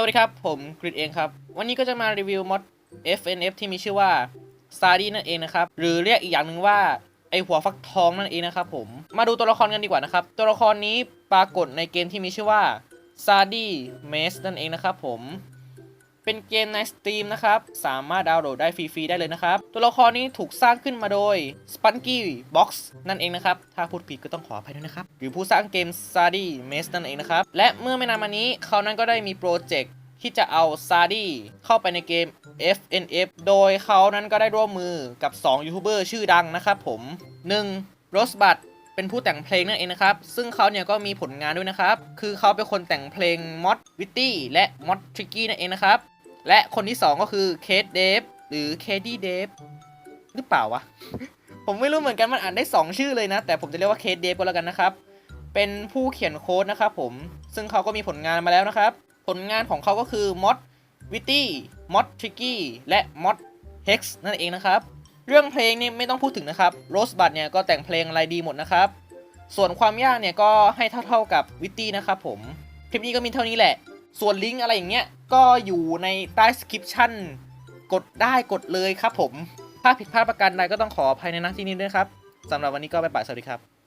สวัสดีครับ ผมกริดเองครับ วันนี้ก็จะมารีวิวมอด FNF ที่มีชื่อว่า s a r d y นั่นเองนะครับ หรือเรียกอีกอย่างหนึ่งว่า ไอหัวฟักทองนั่นเองนะครับผมมาดูตัวละครกันดีกว่านะครับ ตัวละครนี้ปรากฏในเกมที่มีชื่อว่า s a r d y m a z e นั่นเองนะครับผม เป็นเกมใน Steam นะครับ สามารถดาวน์โหลดได้ฟรีๆได้เลยนะครับ ตัวละครนี้ถูกสร้างขึ้นมาโดย Spunky Box นั่นเองนะครับ ถ้าพูดผิดก็ต้องขออภัยด้วยนะครับ หรือผู้สร้างเกม s a d y m a z e นั่นเองนะครับ และเมื่อไม่นานมานี้เขานั้นก็ได้มีโปรเจกต์ที่จะเอา s a r d y เข้าไปในเกม FNF โดยเขานั้นก็ได้ร่วมมือกับ 2 ยูทูบเบอร์ชื่อดังนะครับผม 1. Rosebud เป็นผู้แต่งเพลงนั่นเองนะครับ ซึ่งเขาเนี่ยก็มีผลงานด้วยนะครับ คือเขาเป็นคนแต่งเพลง Mod Witty และ Mod Tricky นั่นเองนะครับ และคนที่ 2 ก็คือเคทเดฟหรือเคดี้เดฟหรือเปล่าวะ ผมไม่รู้เหมือนกันมันอ่านได้ 2 ชื่อเลยนะ แต่ผมจะเรียกว่าเคทเดฟก็แล้วกันนะครับ เป็นผู้เขียนโค้ดนะครับผมซึ่งเขาก็มีผลงานมาแล้วนะครับ ผลงานของเขาก็คือ Mod Witty Mod Tricky และ Mod Hex นั่นเองนะครับเรื่องเพลงนี่ไม่ต้องพูดถึงนะครับ Rosebud เนี่ยก็แต่งเพลงอะไรดีหมดนะครับส่วนความยากเนี่ยก็ให้เท่าๆกับ Witty นะครับผม คลิปนี้ก็มีเท่านี้แหละ ส่วนลิงก์อะไรอย่างเงี้ย ก็อยู่ในใต้สคริปชั่นกดได้กดเลยครับผม ถ้าผิดพลาดประการใดก็ต้องขออภัยในนักที่นี้ด้วยครับสำหรับวันนี้ก็ไปป่ายสวัสดีครับ